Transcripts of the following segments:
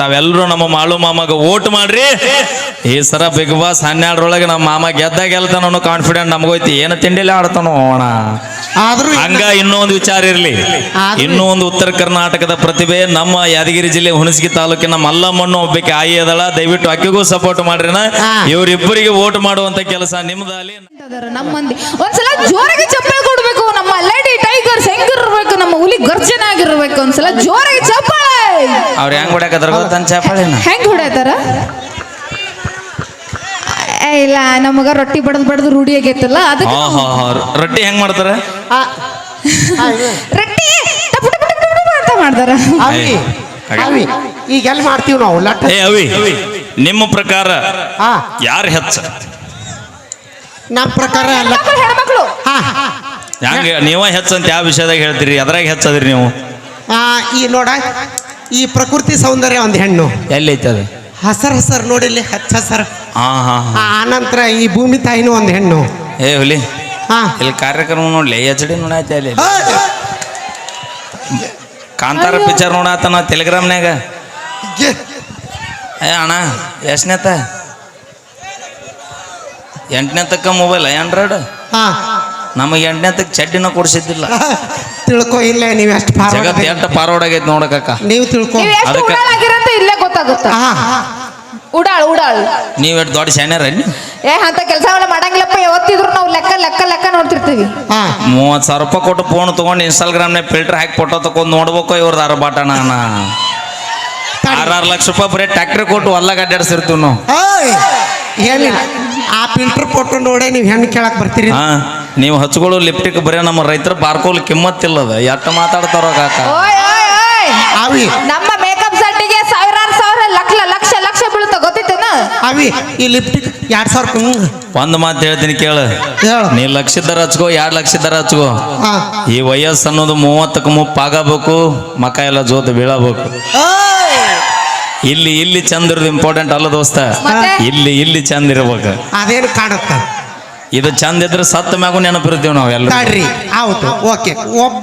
ತಾವೆಲ್ಲರೂ ನಮ್ಮ ಮಾಳು ಮಾಮಾಗ ಓಟ್ ಮಾಡ್ರಿ. ಈ ಸರ ಬಿಗ್ ಬಾಸ್ ಹನ್ನೆರಡರೊಳಗೆ ನಮ್ಮ ಮಾಮ ಗೆದ್ದ ಗೆಲ್ತಾನ ಕಾನ್ಫಿಡೆಂಟ್ ನಮಗೋಯ್ತಿ. ಏನು ತಿಂಡಿಲ್ಲ ಆಡ್ತಾನೋ ಅಣ್ಣ ಆದ್ರೂ ಹಂಗ ಇನ್ನೊಂದು ವಿಚಾರ ಇರಲಿ. ಇನ್ನೂ ಒಂದು ಉತ್ತರ ಕರ್ನಾಟಕದ ಪ್ರತಿಭೆ ನಮ್ಮ ಯಾದಗಿರಿ ಜಿಲ್ಲೆ ಹುಣಸಗಿ ತಾಲೂಕಿನ ಮಲ್ಲಮ್ಮಣ್ಣು ಒಬ್ಬಕ್ಕೆ ಆಯಿ ಅದಳ ದಯವಿಟ್ಟು ಅಕ್ಕಿಗೂ ಸಪೋರ್ಟ್ ಮಾಡ್ರಿನ. ಇವರಿಬ್ಬರಿಗೆ ಓಟ್ ಮಾಡುವಂತ ಕೆಲಸ ನಿಮ್ದಲ್ಲಿ ಅದಾರ ನಮ್ಮ ಮಂದಿ ಒಂದ್ಸಲ ಜೋರಾಗಿ ಚಪ್ಪಾಳೆ ಕೊಡ್ಬೇಕು ನಮ್ಮ ಲೇಡಿ ಟೈಗರ್ಸ್ ಹೆಂಗಿರ್ಬೇಕು ನಮ್ಮ ಹುಲಿ ಗರ್ಜನೆ ಆಗಿರ್ಬೇಕು ಒಂದ್ಸಲ ಜೋರಾಗಿ ಚಪ್ಪಾಳೆ ಅವ್ರು ಹೆಂಗ್ ಹೊಡ್ಯಾಕದ್ರ ಗೊತ್ತನ್ ಚಾಪಳಿನ ಹೆಂಗ್ ಹೊಡ್ಯಾತಾರ? ಏ, ಇಲ್ಲ ನಮಗ ರೊಟ್ಟಿ ಬಡದ್ ಬಡದ್ ರೂಢಿ ಆಗೈತಲ್ಲ ಅದಕ್ಕೆ ರೊಟ್ಟಿ ಹೆಂಗ್ ಮಾಡ್ತಾರ? ರೊಟ್ಟಿ ಟಪು ಟಪು ಟಪು ಟಪು ಅಂತ ಮಾಡ್ತಾರ. ಅವಿ ಏ, ಅವಿ ಈಗ ಎಲ್ಲಿ ಮಾಡ್ತೀವಿ ನಾವು? ಲಟ್ ಏ ಅವಿ ನಿಮ್ಮ ಪ್ರಕಾರ ಹಾ. ಯಾರು ಹೆಚ್ಚ? ನಮ್ಮ ಪ್ರಕಾರ ಹೆಣ್ಮಕ್ಳು. ಹಾ. ಹೆಂಗ ನೀವ ಹೆಚ್ಚಂತ ಯಾವ ವಿಷಯದಾಗ ಹೇಳ್ತೀರಿ? ಅದ್ರಾಗ ಹೆಚ್ಚದ್ರಿ ನೀವು. ಆ, ಈ ನೋಡ ಈ ಪ್ರಕೃತಿ ಸೌಂದರ್ಯ ಒಂದು ಹೆಣ್ಣು. ಎಲ್ಲೈತಿ ಅದು ಹಸರ್ ಹಸರ್ ನೋಡಿಲ್ಲಿ ಹಚ್ಚ ಹಸರ್. ಹಾ ಹಾ ಹಾ. ಆ ನಂತರ ಈ ಭೂಮಿ ತಾಯಿನೂ ಒಂದು ಹೆಣ್ಣು. ಏ ಹುಲಿ. ಹಾ. ಇಲ್ಲಿ ಕಾರ್ಯಕ್ರಮ ನೋಡ್ಲಿ ಎಚ್ ಡಿ ನೋಡಾಯ್ತ ಅಲ್ಲಿ ಕಾಂತಾರ. ಪಿಕ್ಚರ್ ನೋಡಾತನ ಟೆಲಿಗ್ರಾಮ್ನ್ಯಾಗ ಗೆ- ಏ ಅಣ್ಣ ಎಷ್ಟನೇತ? ಎಂಟನೇ ತಕ್ಕ ಮೊಬೈಲ್ ಆಂಡ್ರಾಯ್ಡ್ ಹಾ. ನಮಗೆ ಎಂಟನೇ ತಕ್ಕ ಚಡ್ಡಿನ ಕೊಡಿಸಿದ್ದಿಲ್ಲ. ತಿಳ್ಕೊ ಇಲ್ಲೇ ನೀವು ಎಷ್ಟು ಜಗತ್ ಫಾರ್ವರ್ಡ್ ಎಷ್ಟು ಪಾರ್ವರ್ಡ್ ಆಗೈತೆ ನೋಡಕ್ಕ ನೀವು ತಿಳ್ಕೊ. ನೀವ್ ಎಷ್ಟು ಅದಕ್ಕೆ- ಉಡಾಳಾಗಿರಂತ ಇಲ್ಲೇ ಗೊತ್ತಾಗುತ್ತ? ಹಾ. ಉಡಾಳ್ ಉಡಾಳ್. ನೀವು ಎಷ್ಟು ದೊಡ್ಡ ಶಾನ್ಯಾರ ಏ ಅಂತ ಕೆಲಸಗಳ ಮಾಡಂಗಿಲ್ಲಪ್ಪ ಯಾವತ್ತಿದ್ರು ನಾವು ಲೆಕ್ಕ ಲೆಕ್ಕ ಲೆಕ್ಕ ನೋಡ್ತಿರ್ತೀವಿ. ಹಾ. ಮೂವತ್ತು ಸಾವಿರ ರೂಪಾಯಿ ಕೊಟ್ಟು ಫೋನ್ ತೊಗೊಂಡು ಇನ್ಸ್ಟಾಗ್ರಾಮ್ನಾಗ ಫಿಲ್ಟರ್ ಹಾಕಿ ಫೋಟೋ ತಗೊಂಡು ನೋಡ್ಬೇಕು ಇವ್ರದ್ದು ಅರಬಾಟಣ ಆರಾರು ಲಕ್ಷ ರೂಪಾಯಿ ಬರೀ ಟ್ಯಾಕ್ಟ್ರಿ ಕೊಟ್ಟು ಹೊಲ್ಲಾಗ ಅಡ್ಡಾಡ್ಸಿರ್ತೀವಿ ನಾವು. ಏನು ಏನಿಲ್ಲ ಆ ಫಿಲ್ಟರ್ ಫೋಟೋ ನೋಡೇ ನೀವು ಹೆಣ್ಣು ಕೇಳಕ್ ಬರ್ತೀರಿ. ಹಾ. ನೀವು ಹಚ್ಕೊಳ್ಳೋ ಲಿಪ್ಟಿಕ್ ಬರೀ ನಮ್ಮ ರೈತರ ಬಾರ್ಕೋಲ್ ಕಿಮ್ಮತ್ತಿಲ್ಲದ ಎಟ್ಟ ಮಾತಾಡ್ತಾರೋ ಕಾಕ. ಓಯ್ ಓಯ್ ಓಯ್. ಅವಿ. ನಮ್ಮ ಮೇಕಪ್ ಸೆಟ್ಟಿಗೆ ಸಾವಿರಾರು ಸಾವಿರ ಲಕ್ಷ ಲಕ್ಷ ಲಕ್ಷ ಬೀಳುತ್ತ ಗೊತ್ತಿತ್ತೇನ? ಅವಿ ಈ ಲಿಪ್ಟಿಕ್ ಎರಡ್ ಸಾವಿರ ಒಂದ್ ಮಾತು ಹೇಳ್ತೀನಿ ಕೇಳು. ಹೇಳು. ನೀ ಲಕ್ಷದರ ಹಚ್ಕೋ ಎರಡು ಲಕ್ಷದರ ಹಚ್ಕೋ. ಹಾ. ಈ ವಯಸ್ಸು ಅನ್ನೋದು ಮೂವತ್ತಕ್ಕೆ ಮುಪ್ಪಾಗಬೇಕು ಮಕ ಎಲ್ಲ ಜೋತು ಬೀಳಬೇಕು. ಓಯ್. ಇಲ್ಲಿ ಇಲ್ಲಿ ಚಂದ ಇರೋದು ಇಂಪಾರ್ಟೆಂಟ್ ಅಲ್ಲ ದೋಸ್ತ. ಮತ್ತೆ? ಇಲ್ಲಿ ಇಲ್ಲಿ ಚಂದ ಇರ್ಬೇಕು. ಅದೇನು ಕಾಣುತ್ತ? ಇದು ಚಂದ ಇದ್ರೆ ಸತ್ತ ಮ್ಯಾಗೂ ನೆನಪಿರ್ತೀವಿ ನಾವು ಎಲ್ಲ ತಾಡ್ರಿ ಹೌದು ಓಕೆ. ಒಬ್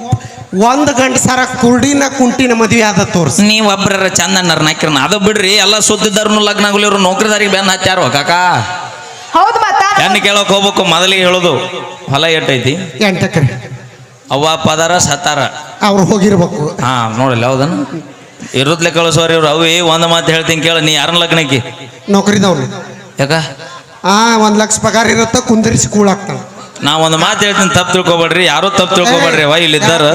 ಒಂದು ಗಂಟೆ ಸರ ಕುರ್ಡಿನ ಕುಂಟಿನ ಮದುವೆ ಆದ ತೋರ್ಸ್. ನೀವ್ ಒಬ್ರ ಚಂದ ನಾಕಿರನ ಅದು ಬಿಡ್ರಿ ಎಲ್ಲ ಸುದ್ದಿದ್ದಾರನು ಲಗ್ನ ಆಗ್ಲಿವ್ರು ನೌಕರಿದಾರಿಗೆ ಬೆನ್ನ ಹಚ್ಚಾರೋ ಕಾಕ. ಹೌದು ಮತ್ತ ಹೆಣ್ಣು ಕೇಳಕ್ ಹೋಗ್ಬೇಕು ಮೊದಲಿಗೆ ಹೇಳೋದು. ಹೊಲ ಎಟ್ಟೈತಿ? ಎಂಟಕ್ರೆ ಅವ್ವ ಪದಾರ ಸತ್ತಾರ. ಅವ್ರು ಹೋಗಿರ್ಬೇಕು. ಹಾ ನೋಡಿಲ್ಲ ಹೌದನ? ಇರುತ್ತಲೆ ಕಳಿಸೋರಿ ಇವ್ರು ಅವಿ ಒಂದ್ ಮಾತು ಹೇಳ್ತೀನಿ ಕೇಳ ನೀ ಯಾರನ್ನ ಲಗ್ನಕ್ಕೆ? ನೌಕರಿದವ್ರು. ಯಾಕ? ಆ ಒಂದ್ ಲಕ್ಷ ಪಗಾರ ಇರುತ್ತ ಕುಂದಿರಿಸಿ ಕೂಳಾಕ್ತಾನ ನಾ ಒಂದು ಮಾತು ಹೇಳ್ತೀನಿ ತಪ್ಪು ತಿಳ್ಕೊಬೇಡ್ರಿ. ಯಾರು ತಪ್ಪು ತಿಳ್ಕೊಬೇಡ್ರಿ ವೈ ಇಲ್ಲಿದ್ದಾರ.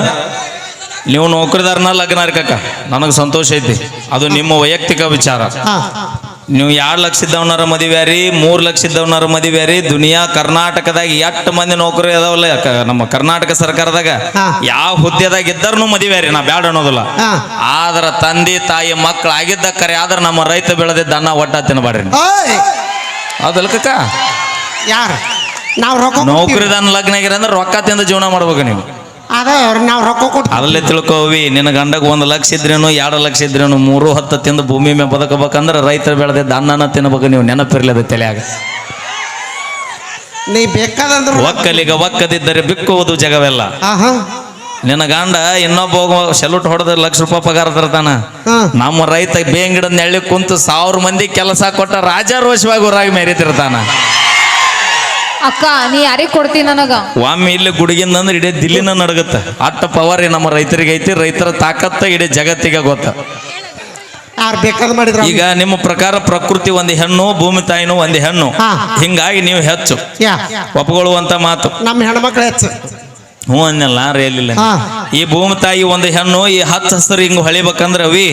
ನೀವು ನೌಕರಿದಾರನ ಲಗ್ನ ಇರ್ಕಕ್ಕ. ನನಗೆ ಸಂತೋಷ ಐತಿ. ಅದು ನಿಮ್ಮ ವೈಯಕ್ತಿಕ ವಿಚಾರ. ನೀವು ಎರಡು ಲಕ್ಷ ಇದ್ದವನಾರ ಮದುವೆ ರೀ ಮೂರು ಲಕ್ಷ ಇದ್ದವನಾರ ಮದುವೆ ರೀ ದುನಿಯಾ ಕರ್ನಾಟಕದಾಗ ಎಷ್ಟು ಮಂದಿ ನೌಕರಿ ಅದಾವಲ್ಲ ನಮ್ಮ ಕರ್ನಾಟಕ ಸರ್ಕಾರದಾಗ. ಯಾವ ಹುದ್ದೆದಾಗ ಇದ್ದಾರನು ಮದುವೆ ರೀ ನಾ ಬ್ಯಾಡ ಅನ್ನೋದಿಲ್ಲ. ಆದ್ರ ತಂದೆ ತಾಯಿ ಮಕ್ಕಳು ಆಗಿದ್ದ ಕರೆ ಆದ್ರ ನಮ್ಮ ರೈತ ಬೆಳೆದಿದ್ದ ಅನ್ನ ಒಟ್ಟ ತಿನ್ನಬೇಡ್ರಿ ಓಯ್ ಹೌದಲ್ಲ ಕಕ್ಕ ಯಾರು? ನಾವು ರೊಕ್ಕ ನೌಕರಿ ನೌಕರಿದಾನ ಲಗ್ನ ಆಗಿರ ಅಂದ್ರೆ ರೊಕ್ಕ ತಿಂದ ಜೀವನ ಮಾಡ್ಬೇಕು ನೀವು. ಅದ ನಾವು ರೊಕ್ಕ ಕೊಟ್ಟು ಅಲ್ಲೇ ತಿಳ್ಕೋವಿ ನಿನ್ನ ಗಂಡಗ ಒಂದು ಲಕ್ಷ ಇದ್ರೇನು ಎರಡು ಲಕ್ಷ ಇದ್ರೇನು ಮೂರು ಹತ್ತು ತಿಂದು ಭೂಮಿ ಮೇಲೆ ಬದುಕಬೇಕಂದ್ರೆ ರೈತರು ಬೆಳೆದ ಅನ್ನನ ತಿನ್ಬೇಕು ನೀವು ನೆನಪಿರ್ಲಿದೆ ತಲೆಯಾಗ. ನೀ ಬೇಕಾದ್ರೆ ಒಕ್ಕಲಿಗ ಒಕ್ಕದಿದ್ದರೆ ಬಿಕ್ಕುವುದು ಜಗವೆಲ್ಲ. ನಿನ್ನ ಗಂಡ ಇನ್ನೊಬ್ಬ ಸೆಲ್ಯೂಟ್ ಹೊಡೆದ ಲಕ್ಷ ರೂಪಾಯಿ ಪಗಾರ ತರ್ತಾನ. ನಮ್ಮ ರೈತ ಬೇಂಗಿಡ ನೆಳ್ಳಿ ಕುಂತು ಸಾವಿರ ಮಂದಿ ಕೆಲಸ ಕೊಟ್ಟ ರಾಜಾರೋಷವಾಗಿ ಊರಾಗಿ ಮೆರಿತಿರ್ತಾನ. ಅಕ್ಕ ನೀ ಯಾರಿಗೆ ಕೊಡ್ತಿ ನನಗ? ಒಮ್ಮೆ ಇಲ್ಲಿ ಗುಡುಗಿಂದ ಅಂದ್ರೆ ಇಡೀ ದಿಲ್ಲಿನ ನಡಗತ್ತ. ಅಟ್ಟ ಪವರ್ ನಮ್ಮ ರೈತರಿಗೆ ಐತಿ ರೈತರ ತಾಕತ್ತ ಇಡೀ ಜಗತ್ತಿಗೆ ಗೊತ್ತ. ಯಾರು ಬೇಕಾದ್ ಮಾಡಿದ್ರ ಈಗ ನಿಮ್ಮ ಪ್ರಕಾರ ಪ್ರಕೃತಿ ಒಂದು ಹೆಣ್ಣು ಭೂಮಿ ತಾಯಿನೂ ಒಂದು ಹೆಣ್ಣು. ಹಿಂಗಾಗಿ ನೀವು ಹೆಚ್ಚು. ಒಪ್ಕೊಳ್ಳುವಂತ ಮಾತು. ನಮ್ಮ ಹೆಣ್ಮಕ್ಳು ಹೆಚ್ಚು. ಹ್ಞೂ ಅನ್ನಲ್ಲ ರೇಲಿಲ್ಲ ಹಾ. ಈ ಭೂಮಿ ತಾಯಿ ಒಂದು ಹೆಣ್ಣು ಈ ಹತ್ತು ಹಸರು ಹಿಂಗ್ ಹೊಳಿಬೇಕಂದ್ರ ಅವಿ?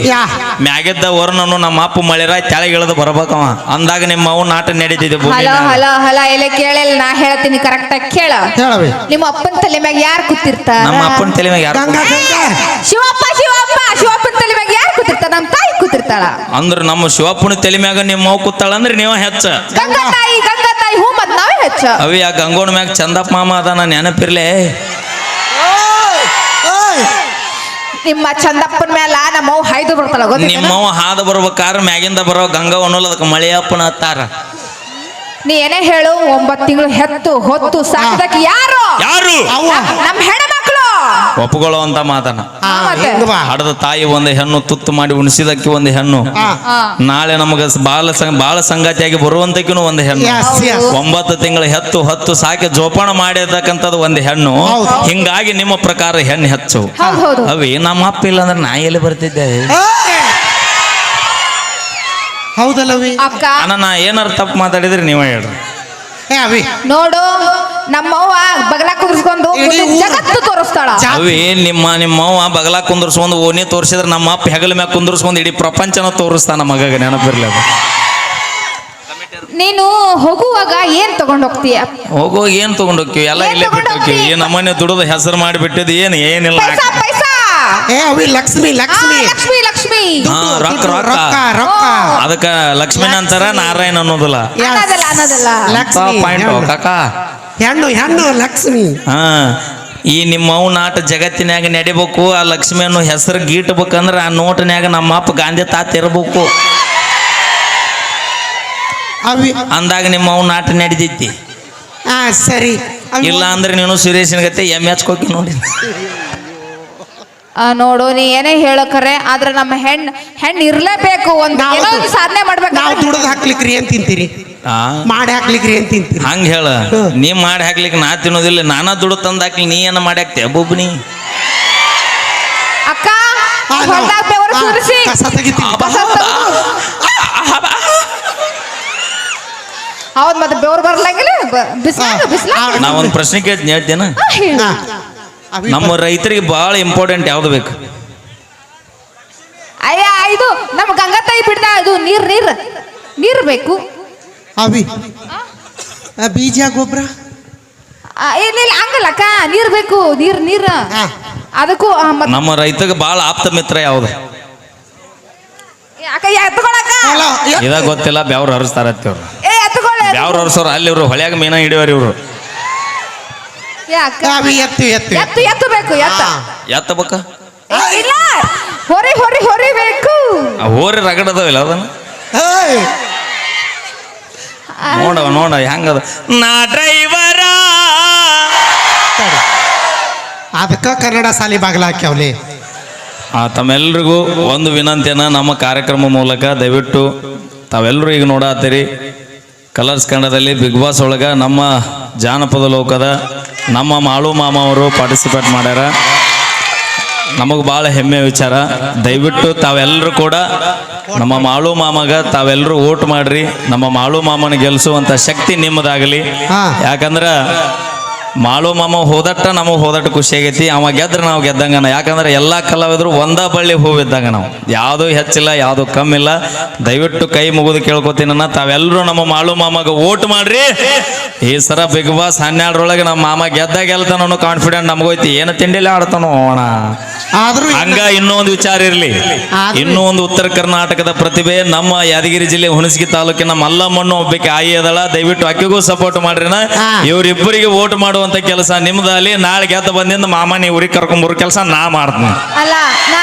ಮ್ಯಾಗಿದ್ದ ವರ್ಣನು ನಮ್ಮ ಅಪ್ಪ ಮಳೆರ ತೆಳಗಿಳಿದು ಬರ್ಬೇಕವ. ಅಂದಾಗ ನಿಮ್ಮ ಅವು ನಾಟ ನಡೀತಿದೆ ಭೂಮಿ ಹಲೋ ಹಲೋ ಹಲ ಎಲ್ಲ ಕೇಳಿಲ್ಲ ನಾ ಹೇಳ್ತೀನಿ ಕರೆಕ್ಟ್ ಆಗಿ ಕೇಳ. ಹೇಳವಿ ನಿಮ್ಮ ಅಪ್ಪನ ತಲೆ ಮ್ಯಾಗ ಯಾರು ಕೂತಿರ್ತಾರ? ನಮ್ಮ ಅಪ್ಪನ ತಲೆ ಮ್ಯಾಗ ಯಾರು ಗಂಗಾ ಗಂಗಾ. ಶಿವಪ್ಪ ಶಿವಪ್ಪ ಶಿವಪ್ಪನ ತಲೆ ಮ್ಯಾಗ ಯಾರು ಕೂತಿರ್ತಾರ? ನಮ್ಮ ತಾಯಿ ಕೂತಿರ್ತಾಳ. ಅಂದ್ರ ನಮ್ಮ ಶಿವಪ್ಪನ ತಲೆ ಮ್ಯಾಗ ನಿಮ್ಮ ಅವ್ ಕೂತಾಳ ಅಂದ್ರೆ ನೀವ ಹೆಚ್ಚ. ಗಂಗಾ ತಾಯಿ ಗಂಗಾ ತಾಯಿ ಹೂ ಮತ್ ನಾವೇ ಹೆಚ್ಚ. ಅವಿ ಆ ಗಂಗೋಣ ಮ್ಯಾಗ ಚಂದಪ್ಪ ಮಾಮ ಅದಾನ ನೆನಪಿರ್ಲೆ ಓಯ್ ನಿಮ್ಮ ಚಂದಪ್ಪನ ಮ್ಯಾಲ ನಮ್ಮ ಹಾಯ್ದು ಬರ್ತಾಳ ಗೊತ್ತಿಲ್ಲ ನಿಮ್ಮವ ಹಾದ ಬರ್ಬೇಕಾರ ಮ್ಯಾಗಿಂದ ಬರೋ ಗಂಗಾ ಅನ್ನೋಲ್ಲ ಅದಕ್ಕೆ ಮಳೆಯಪ್ಪನ ಹತ್ತಾರ ನೀ ಏನೇ ಹೇಳು ಒಂಬತ್ತು ತಿಂಗಳು ಹೆತ್ತು ಹೊತ್ತು ಸಾಕದಕ್ಕೆ ಯಾರು? ಯಾರು? ಅವ್ವ ನಮ್ಮ ಒಪ್ಕೊಳ್ಳುವಂತ ಮಾತನ್ನ. ಹಾ ಮತ್ತೆ? ಹಡದ ತಾಯಿ ಒಂದು ಹೆಣ್ಣು ತುತ್ತು ಮಾಡಿ ಉಣಿಸಿದಕ್ಕೆ ಒಂದು ಹೆಣ್ಣು. ಹಾ. ಹಾ. ನಾಳೆ ನಮಗೆ ಬಾಳ ಸಂಗ ಬಾಳ ಸಂಗಾತಿಯಾಗಿ ಬರುವಂತಕ್ಕೂ ಒಂದು ಹೆಣ್ಣು. ಒಂಬತ್ತು ತಿಂಗಳು ಹೆತ್ತು ಹತ್ತು ಸಾಕಿ ಜೋಪಾನ ಮಾಡಿರ್ತಕ್ಕಂಥದ್ದು ಒಂದು ಹೆಣ್ಣು. ಹಿಂಗಾಗಿ ನಿಮ್ಮ ಪ್ರಕಾರ ಹೆಣ್ಣು ಹೆಚ್ಚು. ಹೌದು ಹೌದು. ಅವಿ ನಮ್ಮ ಅಪ್ಪ ಇಲ್ಲ ಅಂದ್ರೆ ನಾ ಎಲ್ಲಿ ಬರ್ತಿದ್ದೆ? ಹೌದಲ್ಲವಿ? ಅಕ್ಕ? ಅಣ್ಣ ನಾ ಏನಾರು ತಪ್ಪು ಮಾತಾಡಿದ್ರೆ ನೀವೇ ಹೇಳ್ರಿ. ಅವಿ. ನೋಡು ನಮ್ಮವ್ವ ಬಗಲ ಕುಂದ್ರಿಸ್ಕೊಂಡು ಜಗತ್ತು ತೋರಿಸ್ತಾಳ. ಅವೇ ನಿಮ್ಮ ನಿಮ್ಮವ್ವ ಬಗಲ ಕುಂದ್ರಿಸ್ಕೊಂಡು ಓಣಿ ತೋರಿಸಿದ್ರೆ ನಮ್ಮ ಅಪ್ಪ ಹೆಗಲ ಮ್ಯಾಗ ಕುಂದ್ರಿಸ್ಕೊಂಡು ಇಡೀ ಪ್ರಪಂಚನ ತೋರಿಸ್ತಾನ ಮಗಗೆ ನೆನಪಿರ್ಲಿ ಅದು. ನೀನು ಹೋಗುವಾಗ ಏನ್ ತಗೊಂಡ್ ಹೋಗ್ತೀಯ ಹೋಗುವಾಗ ಏನ್ ತಗೊಂಡ್ ಹೋಗ್ತೀವಿ ಎಲ್ಲ ಏನ್ ಇಲ್ಲೇ ಬಿಟ್ಟೋಗ್ತೀವಿ ಬಿಟ್ಟು ಹೋಗ್ತೀವಿ. ಹೋಗ್ತಿ? ನಮ್ಮನೆ ದುಡಿದು ಹೆಸರು ಮಾಡಿಬಿಟ್ಟಿದ್ದು ಏನು? ಏನಿಲ್ಲ ಪೈಸಾ ಪೈಸಾ. ಏ ಅವಿ ಲಕ್ಷ್ಮಿ. ಆ, ಲಕ್ಷ್ಮಿ ಲಕ್ಷ್ಮಿ. ರೊಕ್ಕ, ರೊಕ್ಕ. ರೊಕ್ಕ ರೊಕ್ಕ. ಅದಕ್ಕ ಲಕ್ಷ್ಮೀನ ಅಂತಾರ ನಾರಾಯಣ ಅನ್ನೋದಿಲ್ಲ. ಅನ್ನೋದಲ್ಲ ಅನ್ನೋದಲ್ಲ. ಲಕ್ಷ್ಮಿ. ಪಾಯಿಂಟ್ ಹೆಣ್ಣು. ಕಾಕ? ಹೆಣ್ಣು ಹೆಣ್ಣು ಲಕ್ಷ್ಮಿ. ಹಾ ಈ ನಿಮ್ಮ ನಾಟ ಜಗತ್ತಿನ್ಯಾಗ ನಡಿಬೇಕು ಆ ಲಕ್ಷ್ಮಿ ಅನ್ನೋ ಹೆಸರು ಗೀಟ್ಬೇಕಂದ್ರೆ ಆ ನೋಟ್ನ್ಯಾಗ ನಮ್ಮ ಅಪ್ಪ ಗಾಂಧಿ ತಾತ ಇರ್ಬೇಕು. ಅವಿ ಅಂದಾಗ ನಿಮ್ಮ ಅವ್ ನಾಟ ನಡೆದಿತ್ತಿ ಹಾ ಸರಿ. ಇಲ್ಲ ಅಂದ್ರೆ ನೀನು ಸುರೇಶನ ಗತೆ ಎಂ ಎಚ್ ಕೋಕಿ ನೋಡಿ ನೋಡು ನೀ ಏನೇ ಹೇಳಕರೆ ಆದ್ರೆ ನಮ್ಮ ಹೆಣ್ಣು ಹೆಣ್ ಇರ್ಲೇಬೇಕು ಒಂದ್ ನಾವು ಏನೋ ಒಂದು ಸಾಧನೆ ನಾವು ಮಾಡ್ಬೇಕು ದುಡ್ದು ಹಾಕ್ಲಿಕ್ರಿ ಏನ್ ತಿಂತೀರಿ? ಆ? ಮಾಡಿ ಹಾಕ್ಲಿಕ್ರಿ ಏನ್ ತಿಂತೀರಿ? ಹಂಗ ಹೇಳ. ನೀ ಮಾಡಿ ಹಾಕ್ಲಿಕ್ಕೆ ನಾ ತಿನ್ನೋದಿಲ್ಲ ನಾನಾ ದುಡ್ಡು ತಂದು ಹಾಕ್ಲಿ ನೀ ಏನ ಮಾಡಿ ಹಾಕ್ತಿ ಒಬ್ಬೊಬ್ಬನಿ ಅಕ್ಕ ಆ, ನಾವು- ಹೊಲ್ದಾಗ ಬೆವರು ಆ, ಸುರಿಸಿ. ಕಸ ತೆಗಿತೀವಿ. ಕಸ ತೆಗ್ದು. ಹೌದ್ ಮತ್ತೆ ಬೆವರು ಬರ್ಲಂಗಿಲ್ಲ ಬಿಸ್ಲಾ ಆ, ನಾ ಒಂದು ಪ್ರಶ್ನೆ ಕೇಳ್ತೀನಿ ಹೇಳ್ತೇನ? ನಮ್ಮ ರೈತರಿಗೆ ಬಹಳ ಇಂಪಾರ್ಟೆಂಟ್ ಯಾವ್ದು ಬೇಕು? ಅಯ್ಯ ಇದು ನಮ್ಮ ಗಂಗಾ ತಾಯಿ ಬಿಡ್ದ ಇದು ನೀರ್ ನೀರ್ ನೀರ್ ಬೇಕು. ಅವಿ. ಆ, ಬೀಜ ಗೊಬ್ಬರ? ಆ, ಇಲ್ಲ ಅಕ್ಕ ನೀರ್ ಬೇಕು ನೀರ್ ನೀರ್. ಅದಕ್ಕೂ ಆ, ಮತ್- ನಮ್ಮ ರೈತಗೆ ಬಹಳ ಆಪ್ತ ಮಿತ್ರ ಯಾವ್ದು? ಏ, ಅಕ್ಕ. ಎತ್ಕೊಳಕ್ಕ ಅಲ್ಲ, ಯ- ಇದಾಗ ಗೊತ್ತಿಲ್ಲ ಬ್ಯಾವ್ರ ಹರಿಸ್ತಾರ ಅವ್ರು ಏ ಬ್ಯಾವ್ರು ಹರಿಸೋರು ಅಲ್ಲಿ ಇವ್ರು ಹೊಳ್ಯಾಗ ಮೀನ ಹಿಡಿಯೋರು ಇವ್ರು. ಅಕ್ಕ ಅವಿ ಎತ್ತು ಎತ್ತು ಎತ್ತು. ಎತ್ತು ಎತ್ತು ಬೇಕು ಎತ್ತ. ಎತ್ತಬೇಕ ಇಲ್ಲ. ಹೊರಿ ಹೊರಿ ಹೊರಿ ಬೇಕು. ಆ ಹೋರಿ ರಗಡದವಿಲ್ಲ ಅದನ್ನ? ಏಯ್, ನೋಡವ ನೋಡ ಹೆಂಗದ? ನಾ ಡ್ರೈವರ. ತಡಿ. ಅದಕ್ಕ ಕನ್ನಡ ಸಾಲಿ ಬಾಗಿಲ ಹಾಕ್ಯಾವ್ಲಿ ಆ, ತಮ್ಮೆಲ್ರಿಗೂ ಒಂದು ವಿನಂತಿಯನ್ನ ನಮ್ಮ ಕಾರ್ಯಕ್ರಮ ಮೂಲಕ ದಯವಿಟ್ಟು ತಾವೆಲ್ಲರೂ ಈಗ ನೋಡಾತೀರಿ. ಕಲರ್ಸ್ ಕನ್ನಡದಲ್ಲಿ ಬಿಗ್ ಬಾಸ್ ಒಳಗ ನಮ್ಮ ಜಾನಪದ ಲೋಕದ ನಮ್ಮ ಮಾಳು ಮಾಮ ಅವರು ಪಾರ್ಟಿಸಿಪೇಟ್ ಮಾಡ್ಯಾರ. ನಮಗೆ ಭಾಳ ಹೆಮ್ಮೆ ವಿಚಾರ. ದಯವಿಟ್ಟು ತಾವೆಲ್ಲರೂ ಕೂಡ ನಮ್ಮ ಮಾಳು ಮಾಮಗ ತಾವೆಲ್ಲರೂ ಓಟ್ ಮಾಡ್ರಿ. ನಮ್ಮ ಮಾಳು ಮಾಮನ ಗೆಲ್ಲಿಸುವಂಥ ಶಕ್ತಿ ನಿಮ್ಮದಾಗಲಿ. ಯಾಕಂದ್ರ ಯಾಕಂದ್ರೆ ಮಾಳು ಮಾಮ ಹೋದಟ್ಟ ನಮಗೆ ಹೋದಟ್ಟ ಖುಷಿ ಆಗೈತಿ. ಅವ ಗೆದ್ರೆ ನಾವು ಗೆದ್ದಂಗನ. ಯಾಕಂದ್ರೆ ಎಲ್ಲ ಕಲಾವಿದ್ರು ಒಂದ ಬಳ್ಳಿ ಹೂವಿದ್ದಂಗ ನಾವು. ಯಾವುದೂ ಹೆಚ್ಚಿಲ್ಲ, ಯಾವುದೂ ಕಮ್ಮಿಲ್ಲ. ದಯವಿಟ್ಟು ಕೈ ಮುಗಿದು ಕೇಳ್ಕೊತೀನ ತಾವೆಲ್ಲರೂ ನಮ್ಮ ಮಾಳು ಮಾಮಗ ಓಟ್ ಮಾಡ್ರಿ. ಈ ಸರ ಬಿಗ್ ಬಾಸ್ ಹನ್ನೆರಡರೊಳಗೆ ನಮ್ಮ ಮಾಮ ಗೆದ್ದ ಗೆಲ್ತಾನೋ ಕಾನ್ಫಿಡೆಂಟ್ ನಮಗೋಯ್ತಿ ಏನು ತಿಂಡಿಲ್ಲ ಆಡ್ತಾನೋ ಅಣ್ಣ ಆದ್ರೂ ಹಂಗ ಇನ್ನೊಂದು ವಿಚಾರ ಇರಲಿ. ಇನ್ನೊಂದು ಇನ್ನೂ ಒಂದು ಉತ್ತರ ಕರ್ನಾಟಕದ ಪ್ರತಿಭೆ ನಮ್ಮ ಯಾದಗಿರಿ ಜಿಲ್ಲೆ ಹುಣಸಗಿ ತಾಲೂಕಿನ ಮಲ್ಲಮ್ಮಣ್ಣು ಒಬ್ಬಕ್ಕೆ ಆಯಿ ಅದಳ. ದಯವಿಟ್ಟು ಅಕ್ಕಿಗೂ ಸಪೋರ್ಟ್ ಮಾಡ್ರಿನ. ಇವರಿಬ್ಬರಿಗೆ ಓಟ್ ಮಾಡುವಂತ ಕೆಲಸ ನಿಮ್ದಲ್ಲಿ ನಾಳೆ ಗೆದ್ದ ಬಂದಿಂದ ಮಾಮ ನೀವು ಊರಿಗೆ ಕರ್ಕೊಂಬರೋ ಕೆಲಸ ನಾ ಮಾಡ್ತೀನಿ. ಅಲ್ಲ ನಾ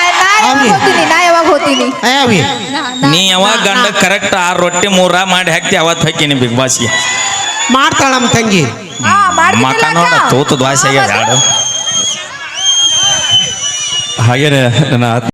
ಯಾವಾಗ ಗಂಡ ಕರೆಕ್ಟ್ ಆ ರೊಟ್ಟಿ ಮೂರ ಮಾಡಿ ಹಾಕ್ತಿ ಅವತ್ತು ಹಾಕಿನಿ ಬಿಗ್ ಬಾಸ್ಗೆ ಮಾಡ್ತಾಳ ನಮ್ಮ ತಂಗಿ. ಮಕ್ಕ ನೋಡ ತೋತು ದ್ವಾಸೆ ಆಗ್ಯಾವ ಹಾಗೇನೆ ನನ್ನ